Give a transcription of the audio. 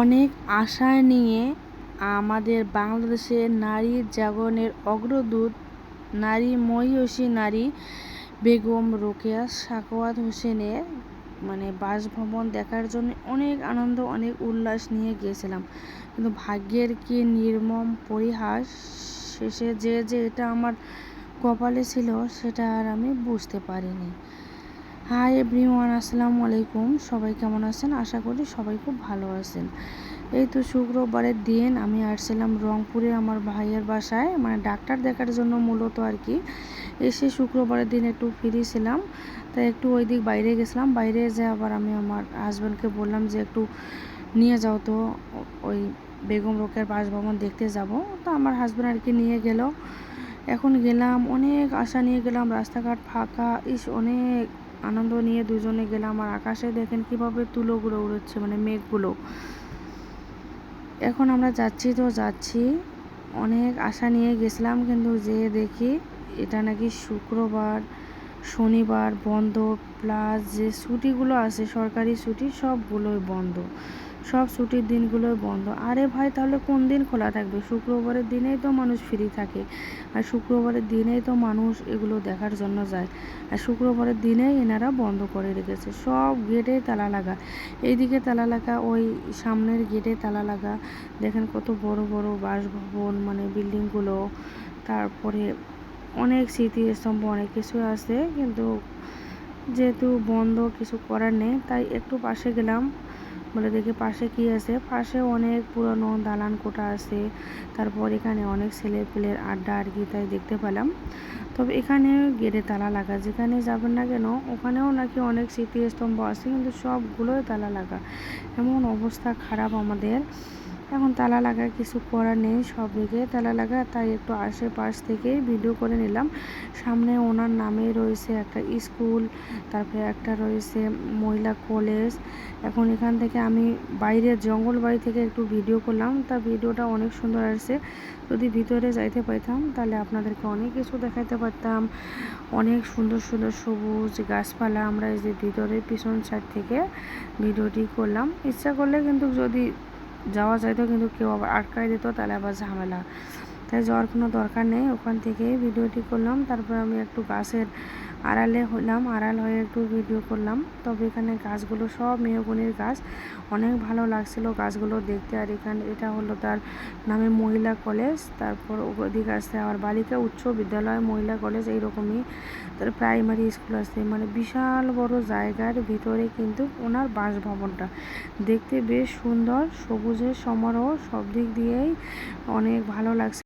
অনেক আশা নিয়ে আমাদের বাংলাদেশে নারী জাগরণের অগ্রদূত নারী মহিষী নারী বেগম রোকেয়া সাখাওয়াত হোসেনের মানে বাসভবন দেখার জন্য অনেক আনন্দ, অনেক উল্লাস নিয়ে গিয়েছিলাম। কিন্তু ভাগ্যের কি নির্মম পরিহাস, শেষে যে যে এটা আমার কপালে ছিল, সেটা আর আমি বুঝতে পারিনি। হাই এভরিওয়ান আসসালামু আলাইকুম। সবাই কেমন আছেন? আশা করি সবাই খুব ভালো আছেন। এই তো শুক্রবারের দিন, আমি আসছিলাম রংপুরে আমার ভাইয়ের বাসায়। মানে ডাক্তার দেখার জন্য মূলত আর কি। এসে শুক্রবারের দিন একটু ফ্রি ছিলাম। তাই একটু ওই দিক বাইরে গেছিলাম। বাইরে যে আবার আমি আমার হাজব্যান্ডকে বললাম যে একটু নিয়ে যাও তো, ওই বেগম রোকের বাসভবন দেখতে যাব। তো আমার হাজব্যান্ড আর কি নিয়ে গেল। এখন গেলাম, অনেক আশা নিয়ে গেলাম। রাস্তাঘাট ফাঁকা, ইস, অনেক আনন্দ নিয়ে দুজনে গেলাম আর আকাশে দেখেন কীভাবে তুলোগুলো উড়োচ্ছে মানে মেঘগুলো। এখন আমরা যাচ্ছি তো যাচ্ছি। অনেক আশা নিয়ে গেছিলাম কিন্তু যে দেখি এটা নাকি শুক্রবার, শনিবার বন্ধ, প্লাস যে ছুটিগুলো আছে, সরকারি ছুটি সবগুলোই বন্ধ। সব ছুটির দিনগুলোই বন্ধ। আরে ভাই, তাহলে কোন দিন খোলা থাকবে? শুক্রবারের দিনেই তো মানুষ ফ্রি থাকে। আর শুক্রবারের দিনেই তো মানুষ এগুলো দেখার জন্য যায়। আর শুক্রবারের দিনেই এনারা বন্ধ করে রেখেছে। সব গেটে তালা লাগা। এইদিকে তালা লাগা, ওই সামনের গেটে তালা লাগা। দেখেন কত বড় বড় বাসভবন মানে বিল্ডিংগুলো। তারপরে অনেক স্মৃতিস্তম্ভ, অনেক কিছু আছে। কিন্তু যেহেতু বন্ধ, কিছু করার নেই, তাই একটু পাশে গেলাম। বলে দেখি পাশে কি আছে? পাশে অনেক পুরনো দালান কোটা আছে। তারপর এখানে অনেক ছেলে পেলের আড্ডা আর কি তাই দেখতে পেলাম। তবে এখানে গেটে তালা লাগা, যেখানে যাবেন না কেন, ওখানেও নাকি অনেক স্মৃতিস্তম্ভ আছে, কিন্তু সবগুলোই তালা লাগা। এমন অবস্থা খারাপ আমাদের। এখন তালা লাগা কিছু করার নেই, সব দিকে তালা লাগা, তাই একটু আশেপাশ থেকেই ভিডিও করে নিলাম। সামনে ওনার নামে রয়েছে একটা স্কুল, তারপরে একটা রয়েছে মহিলা কলেজ। এখন এখান থেকে আমি বাইরে জঙ্গল বাড়ি থেকে একটু ভিডিও করলাম। তা ভিডিওটা অনেক সুন্দর আসছে। যদি ভিতরে যাইতে পাইতাম, তাহলে আপনাদেরকে অনেক কিছু দেখাতে পারতাম। অনেক সুন্দর সুন্দর সবুজ গাছপালা আমরা এই যে ভিতরে পিছন সাইড থেকে ভিডিওটি করলাম। ইচ্ছা করলে কিন্তু যদি যাওয়া যাইতো কিন্তু কেউ আবার আটকাই দিত তাহলে আবার ঝামেলা। যাওয়ার কোনো দরকার নেই। ওখান থেকে ভিডিওটি করলাম। তারপর আমি একটু গাছের আড়ালে হইলাম। আড়াল হয়ে একটু ভিডিও করলাম। তবে এখানে গাছগুলো সব মেহগুনির গাছ। অনেক ভালো লাগছিল গাছগুলো দেখতে। আর এখানে, এটা হলো তার নামে মহিলা কলেজ। তারপর ওদিকে আসছে আবার বালিকা উচ্চ বিদ্যালয়, মহিলা কলেজ। এইরকমই তার প্রাইমারি স্কুল আছে। মানে বিশাল বড় জায়গার ভিতরে কিন্তু ওনার বাসভবনটা। দেখতে বেশ সুন্দর। সবুজের সমারোহ। সব দিক দিয়েই অনেক ভালো লাগছে।